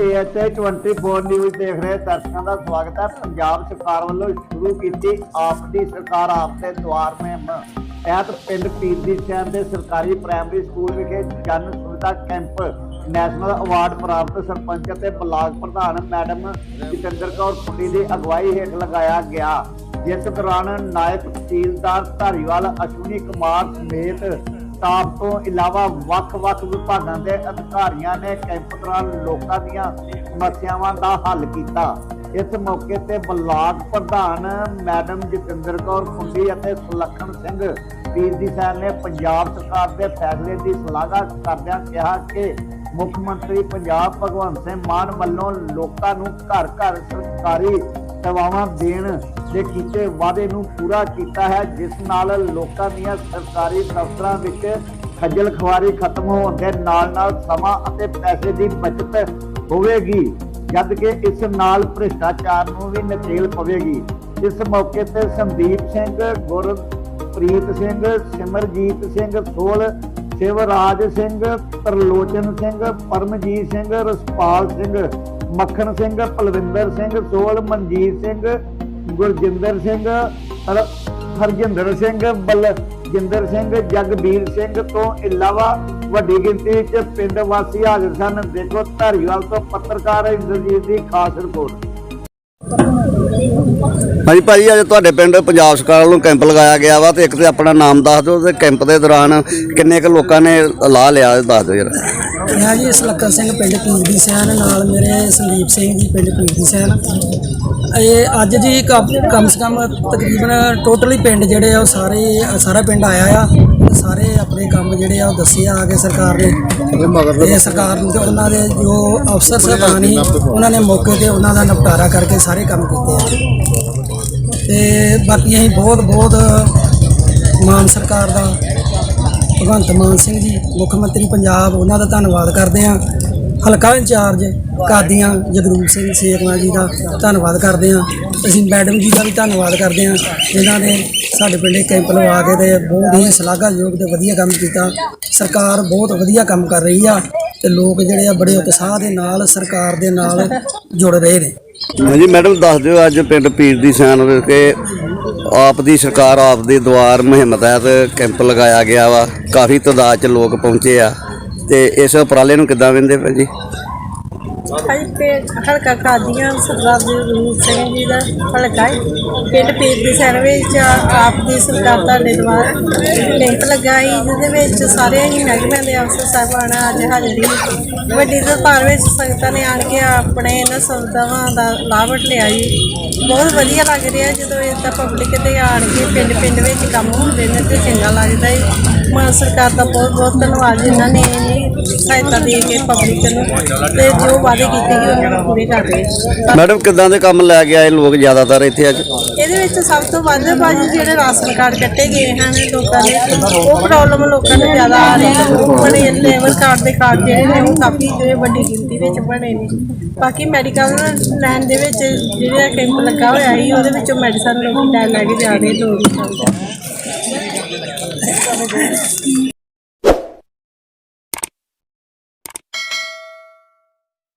ਏਐਚਆਈ 24 news ਦੇਖ ਰਹੇ ਦਰਸ਼ਕਾਂ ਦਾ ਸਵਾਗਤ ਹੈ। ਪੰਜਾਬ ਸਰਕਾਰ ਵੱਲੋਂ ਸ਼ੁਰੂ ਕੀਤੀ ਆਪ ਦੀ ਸਰਕਾਰ, ਆਪ ਦੇ ਦੁਆਰ ਮੁਹਿੰਮ। ਤਹਿਤ ਪਿੰਡ ਪੀਰ ਦੀ ਦੇ ਸਰਕਾਰੀ ਪ੍ਰਾਇਮਰੀ ਸਕੂਲ ਵਿਖੇ ਜਨ ਸੁਵਿਧਾ ਕੈਂਪ ਨੈਸ਼ਨਲ ਅਵਾਰਡ ਪ੍ਰਾਪਤ ਸਰਪੰਚ ਅਤੇ ਬਲਾਕ ਪ੍ਰਧਾਨ ਮੈਡਮ ਜਤਿੰਦਰ ਕੌਰ ਪੁੱਡੀ ਦੀ ਅਗਵਾਈ ਹੇਠ ਲਗਾਇਆ ਗਿਆ। ਜਿਸ ਦੌਰਾਨ ਨਾਇਬ ਤਹਿਸੀਲਦਾਰ ਧਾਰੀਵਾਲ, ਅਸ਼ਵਨੀ ਕੁਮਾਰ ਸਮੇਤ ਸਟਾਫ ਤੋਂ ਇਲਾਵਾ ਵੱਖ-ਵੱਖ ਵਿਭਾਗਾਂ ਦੇ ਅਧਿਕਾਰੀਆਂ ਨੇ ਕੈਂਪ ਦੌਰਾਨ ਲੋਕਾਂ ਦੀਆਂ ਸਮੱਸਿਆਵਾਂ ਦਾ ਹੱਲ ਕੀਤਾ। ਇਸ ਮੌਕੇ ਤੇ ਬਲਾਕ ਪ੍ਰਧਾਨ ਮੈਡਮ ਜਤਿੰਦਰ ਕੌਰ ਕੁੰਡੀ ਅਤੇ ਸੁਲੱਖਣ ਸਿੰਘ ਪੀਰਦੀ ਸਾਹਿਬ ਨੇ ਪੰਜਾਬ ਸਰਕਾਰ ਦੇ ਫੈਸਲੇ ਦੀ ਸ਼ਲਾਘਾ ਕਰਦਿਆਂ ਕਿਹਾ ਕਿ ਮੁੱਖ ਮੰਤਰੀ ਪੰਜਾਬ ਭਗਵੰਤ ਸਿੰਘ ਮਾਨ ਵੱਲੋਂ ਲੋਕਾਂ ਨੂੰ ਘਰ-ਘਰ ਸਰਕਾਰੀ ਸੇਵਾਵਾਂ ਦੇਣ ਦੇ ਕੀਤੇ ਵਾਅਦੇ ਨੂੰ ਪੂਰਾ ਕੀਤਾ ਹੈ, ਜਿਸ ਨਾਲ ਲੋਕਾਂ ਦੀਆਂ ਸਰਕਾਰੀ ਦਫ਼ਤਰਾਂ ਵਿੱਚ ਖੱਜਲ ਖੁਆਰੀ ਖਤਮ ਹੋਣ ਦੇ ਨਾਲ ਨਾਲ ਸਮਾਂ ਅਤੇ ਪੈਸੇ ਦੀ ਬਚਤ ਹੋਵੇਗੀ, ਜਦ ਕਿ ਇਸ ਨਾਲ ਭ੍ਰਿਸ਼ਟਾਚਾਰ ਨੂੰ ਵੀ ਨਕੇਲ ਪਵੇਗੀ। ਇਸ ਮੌਕੇ ਤੇ ਸੰਦੀਪ ਸਿੰਘ, ਗੁਰਪ੍ਰੀਤ ਸਿੰਘ, ਸਿਮਰਜੀਤ ਸਿੰਘ, ਸੋਲ, ਸ਼ਿਵਰਾਜ ਸਿੰਘ, ਤਰਲੋਚਨ ਸਿੰਘ, ਪਰਮਜੀਤ ਸਿੰਘ, ਰਸਪਾਲ ਸਿੰਘ ਮੱਖਣ ਸਿੰਘ, ਪਲਵਿੰਦਰ ਸਿੰਘ ਸੋਲ ਮਨਜੀਤ ਸਿੰਘ, ਗੁਰਜਿੰਦਰ ਸਿੰਘ, ਹਰ- ਹਰਜਿੰਦਰ ਸਿੰਘ, ਬਲਜਿੰਦਰ ਸਿੰਘ, ਜਗਬੀਰ ਸਿੰਘ ਤੋਂ ਇਲਾਵਾ ਵੱਡੀ ਗਿਣਤੀ ਵਿੱਚ ਪਿੰਡ ਵਾਸੀ ਹਾਜ਼ਰ ਸਨ। ਦੇਖੋ, ਧਾਰੀਵਾਲ ਤੋਂ ਪੱਤਰਕਾਰ ਇੰਦਰਜੀਤ ਦੀ ਖਾਸ ਰਿਪੋਰਟ। ਹਾਂਜੀ ਭਾਜੀ, ਅੱਜ ਤੁਹਾਡੇ ਪਿੰਡ ਪੰਜਾਬ ਸਰਕਾਰ ਵੱਲੋਂ ਕੈਂਪ ਲਗਾਇਆ ਗਿਆ ਵਾ ਤੇ ਇੱਕ ਤੇ ਆਪਣਾ ਨਾਮ ਦੱਸ ਦਿਓ ਤੇ ਕੈਂਪ ਦੇ ਦੌਰਾਨ ਕਿੰਨੇ ਕੁ ਲੋਕਾਂ ਨੇ ਲਾਹ ਲਿਆ, ਦੱਸ ਦਿਓ ਜਰਾ। ਮੈਂ ਜੀ ਸਲੱਕਰ ਸਿੰਘ ਪਿੰਡ ਦੀ ਸੈਨ ਨਾਲ ਮੇਰੇ ਸੰਦੀਪ ਸਿੰਘ ਜੀ ਪਿੰਡ ਦੀ ਸੈਨ। ਇਹ ਅੱਜ ਜੀ ਕਮ ਸੇ ਕਮ ਤਕਰੀਬਨ ਟੋਟਲੀ ਪਿੰਡ ਜਿਹੜੇ ਆ ਉਹ ਸਾਰੇ ਸਾਰਾ ਪਿੰਡ ਆਇਆ ਆ। ਸਾਰੇ ਆਪਣੇ ਕੰਮ ਜਿਹੜੇ ਆ ਉਹ ਦੱਸੇ ਆ ਕੇ ਸਰਕਾਰ ਨੇ। ਤੇ ਸਰਕਾਰ ਨੂੰ ਤੇ ਉਹਨਾਂ ਦੇ ਜੋ ਅਫਸਰ ਸਾਹਿਬਾਨ ਉਹਨਾਂ ਨੇ ਮੌਕੇ ਤੇ ਉਹਨਾਂ ਦਾ ਨਿਪਟਾਰਾ ਕਰਕੇ ਸਾਰੇ ਕੰਮ ਕੀਤੇ ਆ। ਤੇ ਬਾਕੀ ਅਸੀਂ ਬਹੁਤ ਬਹੁਤ ਮਾਨ ਸਰਕਾਰ ਦਾ ਭਗਵੰਤ ਮਾਨ ਸਿੰਘ ਜੀ, ਮੁੱਖ ਮੰਤਰੀ ਪੰਜਾਬ, ਉਹਨਾਂ ਦਾ ਧੰਨਵਾਦ ਕਰਦੇ ਹਾਂ। ਹਲਕਾ ਇੰਚਾਰਜ ਕਾਦੀਆਂ ਜਗਰੂਪ ਸਿੰਘ ਸੇਖਵਾ ਜੀ ਦਾ ਧੰਨਵਾਦ ਕਰਦੇ ਹਾਂ। ਅਸੀਂ ਮੈਡਮ ਜੀ ਦਾ ਵੀ ਧੰਨਵਾਦ ਕਰਦੇ ਹਾਂ, ਜਿਨ੍ਹਾਂ ਨੇ ਸਾਡੇ ਪਿੰਡੇ ਕੈਂਪ ਲਵਾ ਕੇ ਤੇ ਬਹੁਤ ਹੀ ਸ਼ਲਾਘਾਯੋਗ ਤੇ ਵਧੀਆ ਕੰਮ ਕੀਤਾ। ਸਰਕਾਰ ਬਹੁਤ ਵਧੀਆ ਕੰਮ ਕਰ ਰਹੀ ਆ ਤੇ ਲੋਕ ਜਿਹੜੇ ਆ ਬੜੇ ਉਤਸ਼ਾਹ ਦੇ ਨਾਲ, ਸਰਕਾਰ ਦੇ ਨਾਲ ਜੁੜ ਰਹੇ ਨੇ। ਹਾਂਜੀ, ਮੈਡਮ, ਦੱਸ ਦਿਓ, ਅੱਜ ਪਿੰਡ ਪੀਰ ਦੀ ਸੈਨ ਵਿਖੇ ਆਪ ਦੀ ਸਰਕਾਰ, ਆਪ ਦੇ ਦੁਆਰ ਮੁਹਿੰਮ ਤਹਿਤ ਕੈਂਪ ਲਗਾਇਆ ਗਿਆ ਵਾ। ਕਾਫੀ ਤਾਦਾਦ ਚ ਲੋਕ ਪਹੁੰਚੇ ਆ। ਤੇ ਇਸ ਉਪਰਾਲੇ ਨੂੰ ਕਿੱਦਾਂ ਵੇਂਦੇ ਭਾਜੀ ਭਾਈ ਪਿੰਡ ਹਲਕਾ ਕਾਦੀਆਂ ਸਰਦਾਰ ਜੀ ਸਿੰਘ ਜੀ ਦਾ ਹਲਕਾ ਹੈ। ਪਿੰਡ ਪੀਰ ਦੀ ਸੈਰ ਵਿੱਚ ਆਪ ਦੀ ਸਰਕਾਰ ਤੁਹਾਡੇ ਦੁਆਰ ਕੈਂਪ ਲਗਾਈ ਜਿਹਦੇ ਵਿੱਚ ਸਾਰੇ ਹੀ ਮਹਿਕਮਿਆਂ ਦੇ ਅਫਸਰ ਸਾਹਿਬਾਨ ਅੱਜ ਹਾਜ਼ਰੀ ਵੱਡੀ ਦਰਬਾਰ ਵਿੱਚ ਸੰਗਤਾਂ ਨੇ ਆਣ ਕੇ ਆਪਣੇ ਇਹਨਾਂ ਸੁਵਿਧਾਵਾਂ ਦਾ ਲਾਭ ਲਿਆ ਜੀ ਬਹੁਤ ਵਧੀਆ ਲੱਗ ਰਿਹਾ ਜਦੋਂ ਇਦਾਂ ਪਬਲਿਕ ਤੇ ਆਣ ਕੇ ਪਿੰਡ ਪਿੰਡ ਵਿੱਚ ਕੰਮ ਹੁੰਦੇ ਨੇ ਤੇ ਚੰਗਾ ਲੱਗਦਾ ਹੈ। ਮਾਨ ਸਰਕਾਰ ਦਾ ਬਹੁਤ ਬਹੁਤ ਧੰਨਵਾਦ ਜਿਨ੍ਹਾਂ ਨੇ ਇੰਨੀ ਸਹਾਇਤਾ ਦੇ ਕੇ ਪਬਲਿਕ ਨੂੰ ਤੇ ਜੋ ਵਾਅਦੇ ਕੀਤੇ ਗਏ ਉਹਨਾਂ ਨੂੰ ਪੂਰੇ ਕਰ ਰਹੇ ਮੈਡਮ ਕਿੱਦਾਂ ਦੇ ਕੰਮ ਲੈ ਕੇ ਆਏ ਲੋਕ ਜ਼ਿਆਦਾਤਰ ਇੱਥੇ ਅੱਜ? ਇਹਦੇ ਵਿੱਚ ਸਭ ਤੋਂ ਵੱਧ ਬਾਜੀ ਜਿਹੜੇ ਰਾਸ਼ਨ ਕਾਰਡ ਕੱਟੇ ਗਏ ਹਨ ਲੋਕਾਂ ਦੇ ਉਹ ਪ੍ਰੋਬਲਮ ਲੋਕਾਂ ਨੂੰ ਜ਼ਿਆਦਾ ਆ ਰਹੀ ਹੈ ਬੜੇ ਲੇਬਰ ਕਾਰਡ ਦੇ ਕਾਰਡ ਜਿਹੜੇ ਨੇ ਉਹ ਕਾਫੀ ਜਿਹੜੇ ਵੱਡੀ ਗਿਣਤੀ ਵਿੱਚ ਬਣੇ ਨੇ। ਬਾਕੀ ਮੈਡੀਕਲ ਲਾਈਨ ਦੇ ਵਿੱਚ ਜਿਹੜਾ ਕੈਂਪ ਲੱਗਾ ਹੋਇਆ ਸੀ ਉਹਦੇ ਵਿੱਚੋਂ ਮੈਡੀਸਨ ਲੋਕੀ ਲੈ ਲੈ ਕੇ ਜਾ ਰਹੇ ਵੀ